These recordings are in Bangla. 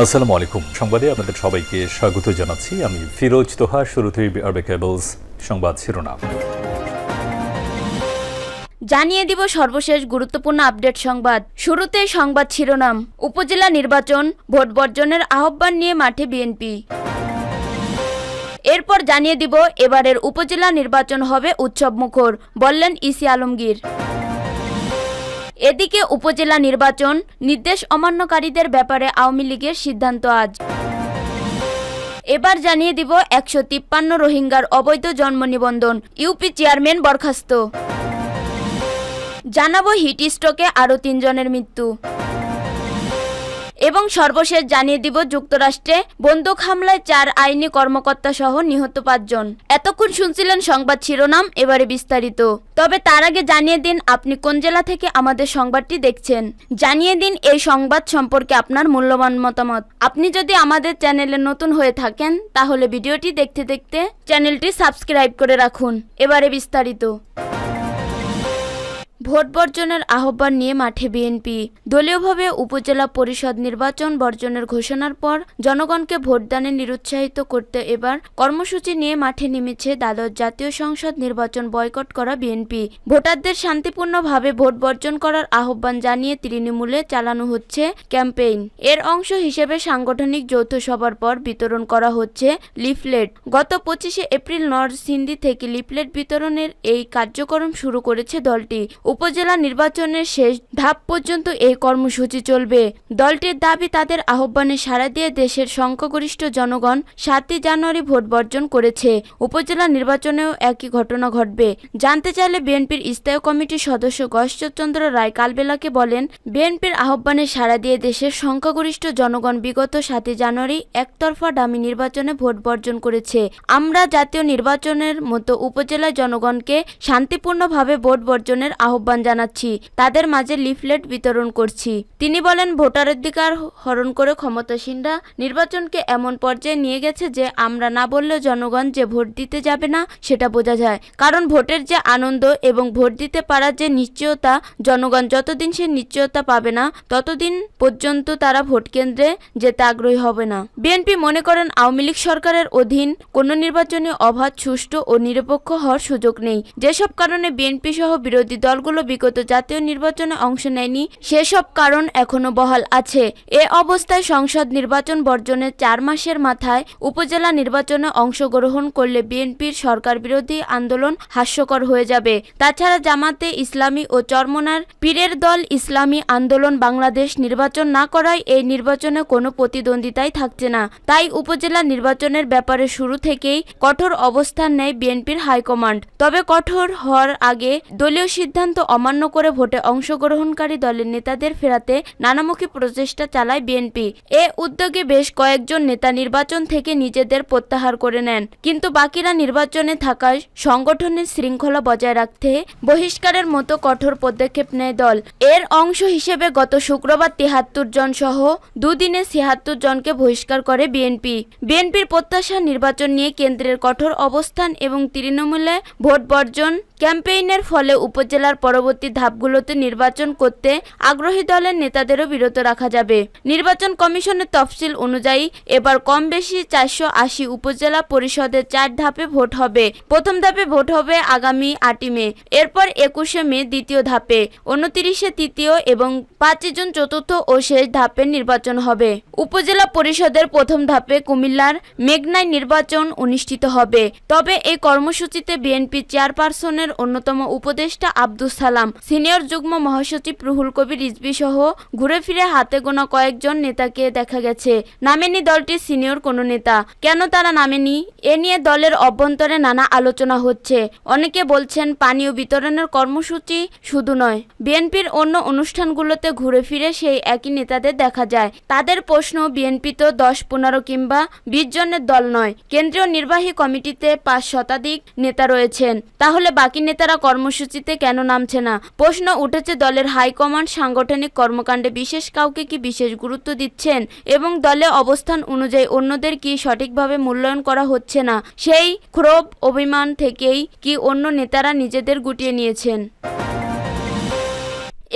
আসসালামু আলাইকুম। সংবাদে আপনাদের সবাইকে স্বাগত জানাচ্ছি। আমি ফিরোজ তোহা, শুরুতেই আরবে কেবলস সংবাদ শিরোনাম। জানিয়ে দিব সর্বশেষ গুরুত্বপূর্ণ আপডেট সংবাদ। শুরুতেই সংবাদ শিরোনাম। উপজেলা নির্বাচন, ভোট বর্জনের আহ্বান নিয়ে মাঠে বিএনপি। এরপর জানিয়ে দিব, এবারের উপজেলা নির্বাচন হবে উৎসব মুখর বললেন ইসি আলমগীর। এদিকে উপজেলা নির্বাচন, নির্দেশ অমান্যকারীদের ব্যাপারে আওয়ামী লীগের সিদ্ধান্ত আজ। এবার জানিয়ে দিব একশো তিপ্পান্ন রোহিঙ্গার অবৈধ জন্ম নিবন্ধন, ইউপি চেয়ারম্যান বরখাস্ত। জানাব হিট স্ট্রোকে আরও তিনজনের মৃত্যু। এবং সর্বশেষ জানিয়ে দিব যুক্তরাষ্ট্রে বন্দুক হামলায় চার আইনি কর্মকর্তা সহ নিহত পাঁচজন। এতক্ষণ শুনছিলেন সংবাদ শিরোনাম, এবারে বিস্তারিত। তবে তার আগে জানিয়ে দিন আপনি কোন জেলা থেকে আমাদের সংবাদটি দেখছেন। জানিয়ে দিন এই সংবাদ সম্পর্কে আপনার মূল্যবান মতামত। আপনি যদি আমাদের চ্যানেলে নতুন হয়ে থাকেন, তাহলে ভিডিওটি দেখতে দেখতে চ্যানেলটি সাবস্ক্রাইব করে রাখুন। এবারে বিস্তারিত। ভোট বর্জনের আহ্বান নিয়ে মাঠে বিএনপি। দলীয়ভাবে উপজেলা পরিষদ নির্বাচন বর্জনের ঘোষণার পর জনগণকে ভোটদানে নিরুৎসাহিত করতে এবার কর্মসূচি নিয়ে মাঠে নেমেছে দ্বাদশ জাতীয় সংসদ নির্বাচন বয়কট করা বিএনপি। ভোটারদের শান্তিপূর্ণভাবে ভোট বর্জন করার আহ্বান জানিয়ে তৃণমূলে চালানো হচ্ছে ক্যাম্পেইন। এর অংশ হিসেবে সাংগঠনিক যৌথ সভার পর বিতরণ করা হচ্ছে লিফলেট। গত পঁচিশে এপ্রিল নরসিংদী থেকে লিফলেট বিতরণের এই কার্যক্রম শুরু করেছে দলটি। উপজেলা নির্বাচনের শেষ ধাপ পর্যন্ত এই কর্মসূচি চলবে। দলটির দাবি, তাদের আহ্বানে সাড়া দিয়ে দেশের সংখ্যাগরিষ্ঠ জনগণ সাতই জানুয়ারি ভোট বর্জন করেছে। উপজেলা নির্বাচনেও একই ঘটনা ঘটবে। জানতে চাইলে বিএনপির স্থায়ী কমিটির সদস্য গশ্বরচন্দ্র রায় কালবেলাকে বলেন, বিএনপির আহ্বানে সাড়া দিয়ে দেশের সংখ্যাগরিষ্ঠ জনগণ বিগত সাতই জানুয়ারি একতরফা দামি নির্বাচনে ভোট বর্জন করেছে। আমরা জাতীয় নির্বাচনের মতো উপজেলা জনগণকে শান্তিপূর্ণভাবে ভোট বর্জনের আহ্বান জানাচ্ছি। তাদের মাঝে লিফলেট বিতরণ করছি। তিনি বলেন ভোটাধিকার হরণ করে ক্ষমতাসীনরা নির্বাচনকে এমন পর্যায়ে নিয়ে গেছে যে আমরা না বললেও জনগণ যে ভোট দিতে যাবে না, সেটা বোঝা যায়। কারণ ভোটের যে আনন্দ এবং ভোট দিতে পারার যে নিশ্চয়তা, জনগণ যতদিন সে নিশ্চয়তা পাবে না, ততদিন পর্যন্ত তারা ভোট কেন্দ্রে যেতে আগ্রহী হবে না। বিএনপি মনে করেন, আওয়ামী লীগ সরকারের অধীন কোনো নির্বাচনে অবাধ, সুষ্ঠু ও নিরপেক্ষ হওয়ার সুযোগ নেই। যেসব কারণে বিএনপি সহ বিরোধী দলগুলো বিগত জাতীয় নির্বাচনে অংশ নেয়নি। সেসব কারণ এখনও বহাল আছে। এ অবস্থায় সংসদ নির্বাচন বর্জনের চার মাসের মাথায় উপজেলা নির্বাচনে অংশগ্রহণ করলে বিএনপির সরকার বিরোধী আন্দোলন হাস্যকর হয়ে যাবে। তাছাড়া জামাতে ইসলামী ও চরমনার পীরের দল ইসলামী আন্দোলন বাংলাদেশ নির্বাচন না করায় এই নির্বাচনে কোনো প্রতিদ্বন্দ্বিতাই থাকছে না। তাই উপজেলা নির্বাচনের ব্যাপারে শুরু থেকেই কঠোর অবস্থান নেয় বিএনপির হাইকমান্ড। তবে কঠোর হওয়ার আগে দলীয় সিদ্ধান্ত অমান্য করে ভোটে অংশগ্রহণকারী দলের নেতাদের ফেরাতে নানামুখী প্রচেষ্টা চালায় বিএনপি। এ উদ্যোগে বেশ কয়েকজন নেতা নির্বাচন থেকে নিজেদের প্রত্যাহার করে নেন। কিন্তু বাকিরা নির্বাচনে থাকায় সংগঠনের শৃঙ্খলা বজায় রাখতে বহিষ্কারের মতো কঠোর পদক্ষেপ নেয় দল। এর অংশ হিসেবে গত শুক্রবার তিহাত্তর জন সহ দুদিনে ছিয়াত্তর জনকে বহিষ্কার করে বিএনপি। বিএনপির প্রত্যাশা নির্বাচন নিয়ে কেন্দ্রের কঠোর অবস্থান এবং তৃণমূলে ভোট বর্জন ক্যাম্পেইনের ফলে উপজেলার পরবর্তী ধাপগুলোতে নির্বাচন করতে আগ্রহী দলের নেতাদেরও বিরত রাখা যাবে। নির্বাচন কমিশনের তফসিল অনুযায়ী এবার কম বেশি চারশো আশি উপজেলা পরিষদের চার ধাপে ভোট হবে। প্রথম ধাপে ভোট হবে আগামী আটই মে, এরপর একুশে মে দ্বিতীয় ধাপে, উনতিরিশে তৃতীয় এবং পাঁচই জুন চতুর্থ ও শেষ ধাপে নির্বাচন হবে। উপজেলা পরিষদের প্রথম ধাপে কুমিল্লার মেঘনায় নির্বাচন অনুষ্ঠিত হবে। তবে এই কর্মসূচিতে বিএনপি চেয়ারপারসনের অন্যতম উপদেষ্টা আব্দুল সালাম। সিনিয়র যুগ্ম মহাসচিব রুহুল কবির রিজবি সহ ঘুরে ফিরে হাতে গোনা কয়েকজন নেতাকে দেখা গেছে। নামেনি দলটির সিনিয়র কোনো নেতা। কেন তারা নামেনি? এ নিয়ে দলের অভ্যন্তরে নানা আলোচনা হচ্ছে। অনেকে বলছেন পানীয় বিতরণের কর্মসূচি শুধু নয়, বিএনপির অন্য অনুষ্ঠানগুলোতে ঘুরে ফিরে সেই একই নেতাদের দেখা যায়। তাদের প্রশ্ন, বিএনপি তো দশ, পনেরো কিংবা বিশ জনের দল নয়, কেন্দ্রীয় নির্বাহী কমিটিতে পাঁচ শতাধিক নেতা রয়েছেন। তাহলে বাকি নেতারা কর্মসূচিতে কেন নামছে না। প্রশ্ন উঠেছে, দলের হাইকমান্ড সাংগঠনিক কর্মকাণ্ডে বিশেষ কাউকে কি বিশেষ গুরুত্ব দিচ্ছেন এবং দলে অবস্থান অনুযায়ী অন্যদের কি সঠিকভাবে মূল্যায়ন করা হচ্ছে না? সেই ক্ষোভ অভিমান থেকেই কি অন্য নেতারা নিজেদের গুটিয়ে নিয়েছেন?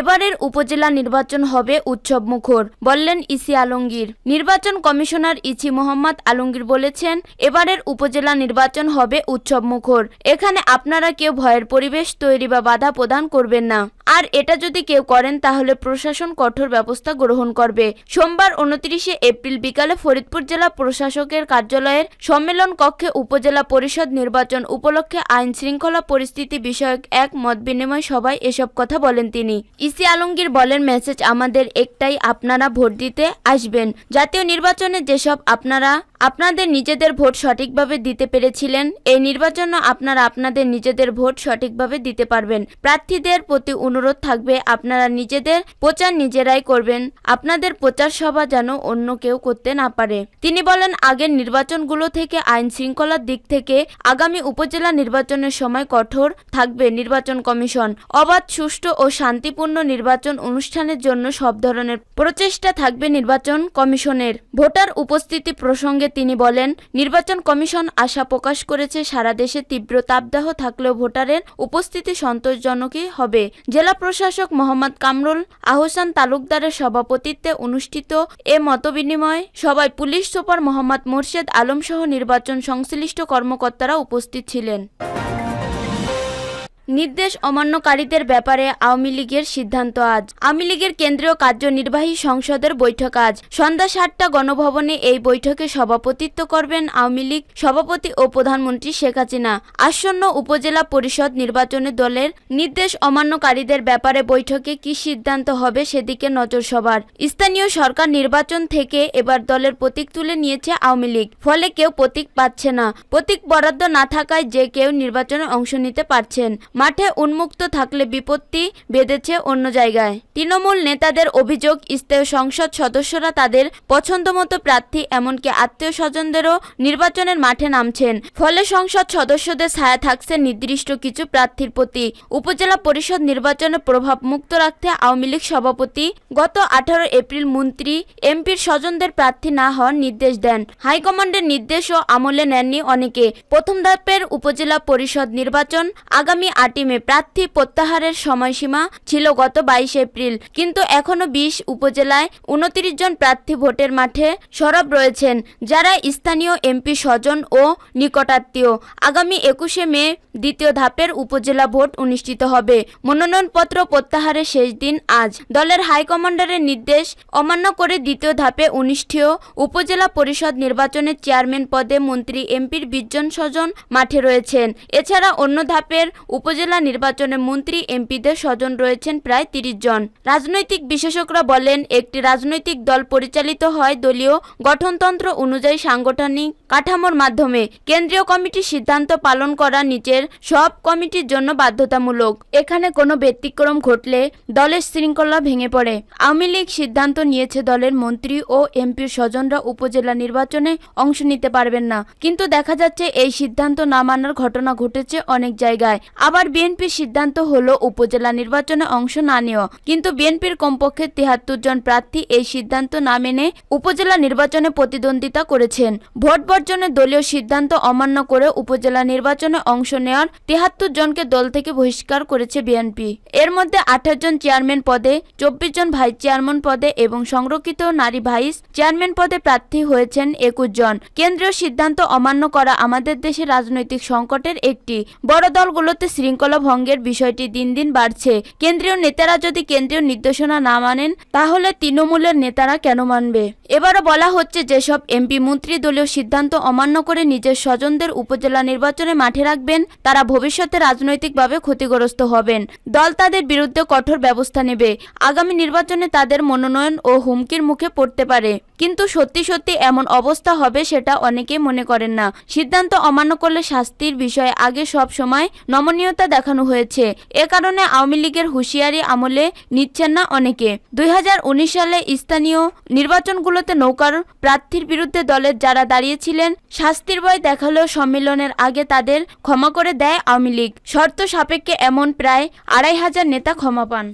এবারের উপজেলা নির্বাচন হবে উৎসব মুখর, বললেন ইসি আলমগীর। নির্বাচন কমিশনার ইসি মোহাম্মদ আলমগীর বলেছেন, এবারের উপজেলা নির্বাচন হবে উৎসব মুখর। এখানে আপনারা কেউ ভয়ের পরিবেশ তৈরি বা বাধা প্রদান করবেন না। আর এটা যদি কেউ করেন, তাহলে প্রশাসন কঠোর ব্যবস্থা গ্রহণ করবে। সোমবার উনত্রিশে এপ্রিল বিকালে ফরিদপুর জেলা প্রশাসকের কার্যালয়ের সম্মেলন কক্ষে উপজেলা পরিষদ নির্বাচন উপলক্ষে আইন শৃঙ্খলা পরিস্থিতি বিষয়ক এক মত বিনিময় সভায় এসব কথা বলেন তিনি। ইসি আলমগীর বলেন, মেসেজ আমাদের একটাই, আপনারা ভোট দিতে আসবেন। জাতীয় নির্বাচনে যেসব আপনারা আপনাদের নিজেদের ভোট সঠিকভাবে দিতে পেরেছিলেন। এই নির্বাচনে আপনারা আপনাদের নিজেদের ভোট সঠিকভাবে দিতে পারবেন। প্রার্থীদের প্রতি অনুরোধ থাকবে, আপনারা নিজেদের প্রচার নিজেরাই করবেন। আপনাদের প্রচার সভা যেন অন্য কেউ করতে না পারে। তিনি বলেন, আগের নির্বাচনগুলো থেকে আইন শৃঙ্খলার দিক থেকে আগামী উপজেলা নির্বাচনের সময় কঠোর থাকবে নির্বাচন কমিশন। অবাধ, সুষ্ঠু ও শান্তিপূর্ণ নির্বাচন অনুষ্ঠানের জন্য সব ধরনের প্রচেষ্টা থাকবে নির্বাচন কমিশনের। ভোটার উপস্থিতি প্রসঙ্গে তিনি বলেন, নির্বাচন কমিশন আশা প্রকাশ করেছে, সারা দেশে তীব্র তাপদাহ থাকলেও ভোটারের উপস্থিতি সন্তোষজনকই হবে। জেলা প্রশাসক মোহাম্মদ কামরুল আহসান তালুকদারের সভাপতিত্বে অনুষ্ঠিত এ মতবিনিময় সভায় পুলিশ সুপার মোহাম্মদ মোর্শেদ আলম সহ নির্বাচন সংশ্লিষ্ট কর্মকর্তারা উপস্থিত ছিলেন। নির্দেশ অমান্যকারীদের ব্যাপারে আওয়ামী লীগের সিদ্ধান্ত আজ। আওয়ামী লীগের কেন্দ্রীয় কার্যনির্বাহী সংসদের বৈঠক আজ। সন্ধ্যা সাতটা গণভবনে এই বৈঠকে সভাপতিত্ব করবেন আওয়ামী লীগ সভাপতি ও প্রধানমন্ত্রী শেখ হাসিনা। আসন্ন উপজেলা পরিষদ নির্বাচনে দলের নির্দেশ অমান্যকারীদের ব্যাপারে বৈঠকে কি সিদ্ধান্ত হবে সেদিকে নজর সবার। স্থানীয় সরকার নির্বাচন থেকে এবার দলের প্রতীক তুলে নিয়েছে আওয়ামী লীগ। ফলে কেউ প্রতীক পাচ্ছে না। প্রতীক বরাদ্দ না থাকায় যে কেউ নির্বাচনে অংশ নিতে পারছেন। মাঠে উন্মুক্ত থাকলে বিপত্তি বেঁধেছে অন্য জায়গায়। তৃণমূল নেতাদের অভিযোগ, স্থায়ী সংসদ সদস্যরা তাদের পছন্দমতো প্রার্থী, এমনকি আত্মীয় স্বজনদেরও নির্বাচনের মাঠে নামছেন। ফলে সংসদ সদস্যদের ছায়া থাকছে নির্দিষ্ট কিছু প্রার্থীর প্রতি। উপজেলা পরিষদ নির্বাচনে প্রভাব মুক্ত রাখতে আওয়ামী লীগ সভাপতি গত আঠারো এপ্রিল মন্ত্রী এমপির স্বজনদের প্রার্থী না হওয়ার নির্দেশ দেন। হাইকমান্ডের নির্দেশও আমলে নেননি অনেকে। প্রথম ধাপের উপজেলা পরিষদ নির্বাচন আগামী আটই মে প্রার্থী প্রত্যাহারের সময়সীমা ছিল গত বাইশ এপ্রিল। কিন্তু এখনও বিশ উপজেলায় উনত্রিশ জন প্রার্থী ভোটের মাঠে সরব রয়েছেন, যারা স্থানীয় এমপি স্বজন ও নিকটাত্মীয়। আগামী একুশে মে দ্বিতীয় ধাপের উপজেলা ভোট অনুষ্ঠিত হবে। মনোনয়নপত্র প্রত্যাহারের শেষ দিন আজ। দলের হাইকমান্ডারের নির্দেশ অমান্য করে দ্বিতীয় ধাপে অনুষ্ঠেয় উপজেলা পরিষদ নির্বাচনের চেয়ারম্যান পদে মন্ত্রী এমপির বিশজন স্বজন মাঠে রয়েছেন। এছাড়া অন্য ধাপের উপজেলা নির্বাচনে মন্ত্রী, এমপিদের স্বজন রয়েছেন প্রায় তিরিশ জন। রাজনৈতিক বিশেষজ্ঞরা বলেন, একটি রাজনৈতিক দল পরিচালিত হয় দলীয় গঠনতন্ত্র অনুযায়ী সাংগঠনিক কাঠামোর মাধ্যমে। কেন্দ্রীয় কমিটির সিদ্ধান্ত পালন করা নিচের সব কমিটির জন্য বাধ্যতামূলক। এখানে কোনো ব্যতিক্রম ঘটলে দলের শৃঙ্খলা ভেঙে পড়ে। আওয়ামী লীগ সিদ্ধান্ত নিয়েছে দলের মন্ত্রী ও এমপির স্বজনরা উপজেলা নির্বাচনে অংশ নিতে পারবেন না। কিন্তু দেখা যাচ্ছে, এই সিদ্ধান্ত না মানার ঘটনা ঘটেছে অনেক জায়গায়। আবার বিএনপির সিদ্ধান্ত হলো উপজেলা নির্বাচনে অংশ না নেওয়া। কিন্তু বিএনপির কমপক্ষে তিয়াত্তর জন প্রার্থী এই সিদ্ধান্ত না মেনে উপজেলা নির্বাচনে প্রতিদ্বন্দ্বিতা করেছেন। ভোট বর্জনের দলীয় সিদ্ধান্ত অমান্য করে উপজেলা নির্বাচনে অংশ নেওয়ার তিয়াত্তর জনকে দল থেকে বহিষ্কার করেছে বিএনপি। এর মধ্যে আঠাশ জন চেয়ারম্যান পদে, চব্বিশ জন ভাইস চেয়ারম্যান পদে এবং সংরক্ষিত নারী ভাইস চেয়ারম্যান পদে প্রার্থী হয়েছেন একুশ জন। কেন্দ্রীয় সিদ্ধান্ত অমান্য করা আমাদের দেশের রাজনৈতিক সংকটের একটি। বড় দলগুলোতে শৃঙ্খলা ভঙ্গের বিষয়টি দিন দিন বাড়ছে। কেন্দ্রীয় নেতারা যদি কেন্দ্রীয় নির্দেশনা না মানেন, তাহলে তৃণমূলের নেতারা কেন মানবে? এবারও বলা হচ্ছে যেসব এমপি, মন্ত্রী দলীয় সিদ্ধান্ত অমান্য করে নিজের স্বজনদের উপজেলা নির্বাচনে মাঠে রাখবেন, তারা ভবিষ্যতে রাজনৈতিকভাবে ক্ষতিগ্রস্ত হবেন। দল তাদের বিরুদ্ধে কঠোর ব্যবস্থা নেবে। আগামী নির্বাচনে তাদের মনোনয়ন ও হুমকির মুখে পড়তে পারে। কিন্তু সত্যি সত্যি এমন অবস্থা হবে সেটা অনেকেই মনে করেন না। সিদ্ধান্ত অমান্য করলে শাস্তির বিষয়ে আগে সব সময় নমনীয়তা দেখানো হয়েছে। এ কারণে আওয়ামী লীগের হুঁশিয়ারি আমলে নিচ্ছেন না অনেকে। দুই হাজার উনিশ সালে স্থানীয় নির্বাচনগুলোতে নৌকার প্রার্থীর বিরুদ্ধে দলের যারা দাঁড়িয়েছিলেন, শাস্তির ভয় দেখালেও সম্মেলনের আগে তাদের ক্ষমা করে দেয় আওয়ামী লীগ। শর্ত সাপেক্ষে এমন প্রায় আড়াই হাজার নেতা ক্ষমা পান।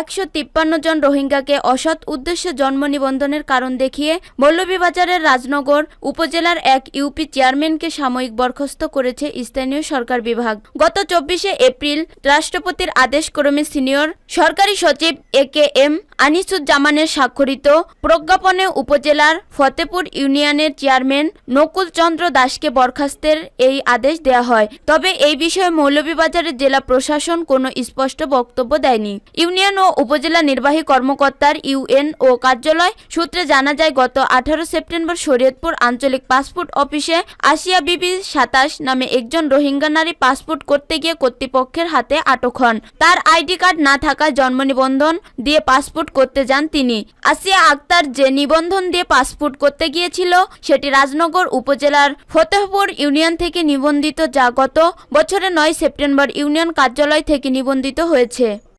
একশো তিপ্পান্ন জন রোহিঙ্গাকে অসৎ উদ্দেশ্যে জন্ম নিবন্ধনের কারণ দেখিয়ে মৌলভীবাজারের রাজনগর উপজেলার এক ইউপি চেয়ারম্যানকে সাময়িক বরখাস্ত করেছে স্থানীয় সরকার বিভাগ। গত চব্বিশে এপ্রিল রাষ্ট্রপতির আদেশক্রমে সিনিয়র সরকারি সচিব এ কে এম আনিসুজ্জামানের স্বাক্ষরিত প্রজ্ঞাপনে উপজেলার ফতেপুর ইউনিয়নের চেয়ারম্যান নকুল চন্দ্র দাসকে বরখাস্তের এই আদেশ দেওয়া হয়। তবে এই বিষয়ে মৌলভীবাজারের জেলা প্রশাসন কোনো স্পষ্ট বক্তব্য দেয়নি। ইউনিয়ন ও উপজেলা নির্বাহী কর্মকর্তার ইউএন ও কার্যালয় সূত্রে জানা যায়, গত আঠারো সেপ্টেম্বর শরীয়তপুর আঞ্চলিক পাসপোর্ট অফিসে আসিয়া বিবি সাতাশ নামে একজন রোহিঙ্গা নারী পাসপোর্ট করতে গিয়ে কর্তৃপক্ষের হাতে আটক হন। তার আইডি কার্ড না থাকায় জন্ম নিবন্ধন দিয়ে পাসপোর্ট করতে যান তিনি। আসিয়া আক্তার যে নিবন্ধন দিয়ে পাসপোর্ট করতে গিয়েছিল, সেটি রাজনগর উপজেলার ফতেহপুর ইউনিয়ন থেকে নিবন্ধিত, যা গত বছরের নয় সেপ্টেম্বর ইউনিয়ন কার্যালয় থেকে নিবন্ধিত হয়েছে।